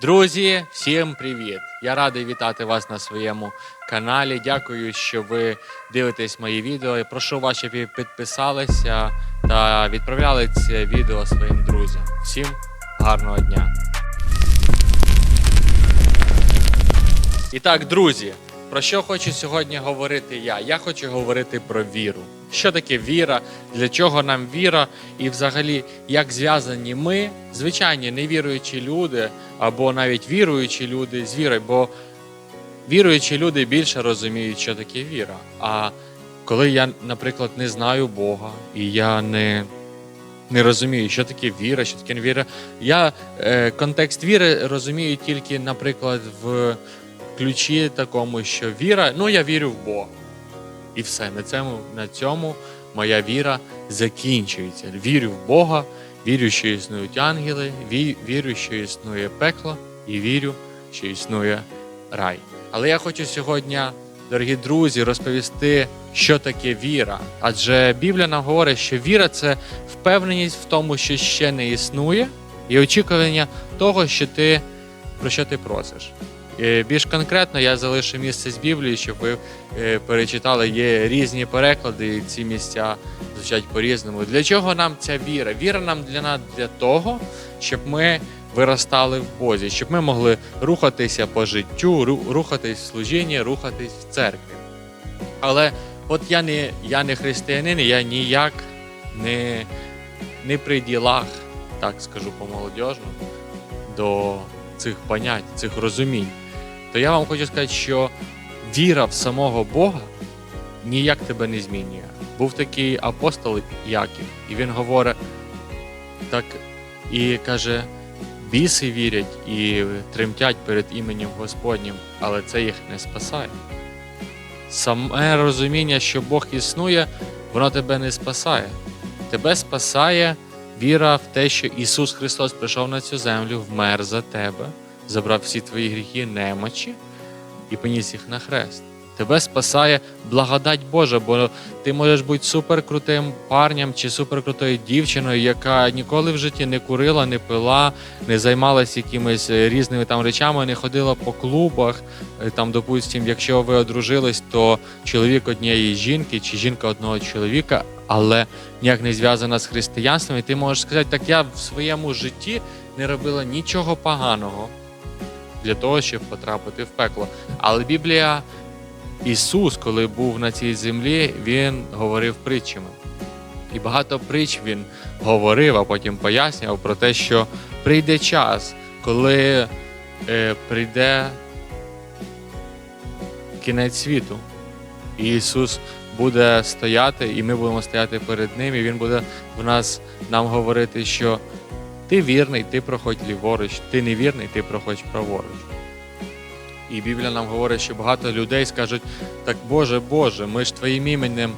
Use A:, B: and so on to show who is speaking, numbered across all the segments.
A: Друзі, всім привіт! Я радий вітати вас на своєму каналі. Дякую, що ви дивитесь мої відео. Я прошу вас, щоб ви підписалися та відправляли це відео своїм друзям. Всім гарного дня! І так, друзі, про що хочу сьогодні говорити я? Я хочу говорити про віру. Що таке віра? Для чого нам віра? І взагалі, як зв'язані ми, звичайні невіруючі люди, або навіть віруючі люди з вірою, бо віруючі люди більше розуміють, що таке віра. А коли я, наприклад, не знаю Бога, і я не, не розумію, що таке віра, що таке невіра, я е, контекст віри розумію тільки, наприклад, в ключі такому, що віра, ну я вірю в Бога. І все. На цьому, на цьому моя віра закінчується. Вірю в Бога, вірю, що існують ангели, вірю, що існує пекло, і вірю, що існує рай. Але я хочу сьогодні, дорогі друзі, розповісти, що таке віра. Адже Біблія нам говорить, що віра це впевненість в тому, що ще не існує, і очікування того, що ти про що ти просиш. Е, Більш конкретно я залишу місце з Біблії, щоб ви е, перечитали. Є різні переклади, і ці місця звучать по-різному. Для чого нам ця віра? Віра нам для нас для того, щоб ми виростали в Бозі, щоб ми могли рухатися по життю, рухатись в служінні, рухатись в церкві. Але от я не, я не християнин, я ніяк не, не при ділах, так скажу по-молодіжному, до цих понять, цих розумінь, то я вам хочу сказати, що віра в самого Бога ніяк тебе не змінює. Був такий апостол Яків, і він говорить так і каже: біси вірять і тремтять перед іменем Господнім, але це їх не спасає. Саме розуміння, що Бог існує, воно тебе не спасає. Тебе спасає віра в те, що Ісус Христос прийшов на цю землю, вмер за тебе, забрав всі твої гріхи, немочі і поніс їх на хрест. Тебе спасає благодать Божа, бо ти можеш бути суперкрутим парнем чи суперкрутою дівчиною, яка ніколи в житті не курила, не пила, не займалася якимись різними там речами, не ходила по клубах. Е, Там, допустим, якщо ви одружились, то чоловік однієї жінки чи жінка одного чоловіка, але ніяк не зв'язана з християнством, і ти можеш сказати, так я в своєму житті не робила нічого поганого для того, щоб потрапити в пекло. Але Біблія, Ісус, коли був на цій землі, Він говорив притчами. І багато притч він говорив, а потім пояснював про те, що прийде час, коли е, прийде кінець світу. І Ісус буде стояти, і ми будемо стояти перед Ним, і Він буде в нас нам говорити, що ти вірний, ти проходь ліворуч, ти невірний, ти проходь праворуч. І Біблія нам говорить, що багато людей скажуть: так Боже, Боже, ми ж твоїм іменем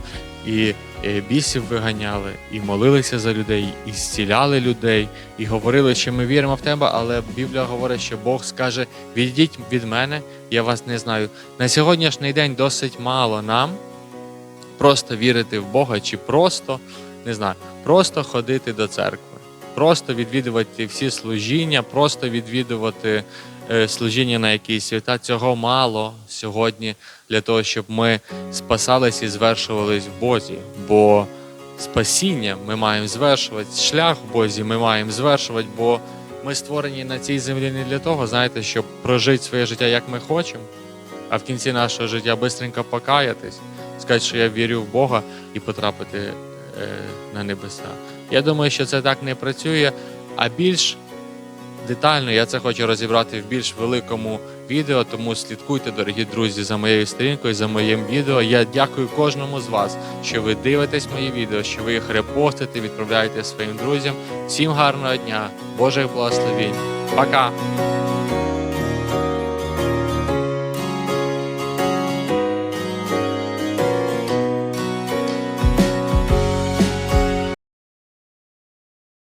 A: і е, бісів виганяли, і молилися за людей, і зціляли людей, і говорили, що ми віримо в тебе, але Біблія говорить, що Бог скаже: відійдіть від мене, я вас не знаю. На сьогоднішній день досить мало нам просто вірити в Бога, чи просто не знаю, просто ходити до церкви, просто відвідувати всі служіння, просто відвідувати е, служіння на якісь свята. Цього мало сьогодні для того, щоб ми спасались і звершувались в Бозі. Бо спасіння ми маємо звершувати, шлях в Бозі ми маємо звершувати, бо ми створені на цій землі не для того, знаєте, щоб прожити своє життя як ми хочемо, а в кінці нашого життя бистренько покаятись, сказати, що я вірю в Бога і потрапити е, на небеса. Я думаю, що це так не працює, а більш детально я це хочу розібрати в більш великому відео, тому слідкуйте, дорогі друзі, за моєю сторінкою, за моїм відео. Я дякую кожному з вас, що ви дивитесь мої відео, що ви їх репостите, відправляєте своїм друзям. Всім гарного дня, Божих благословінь. Пока!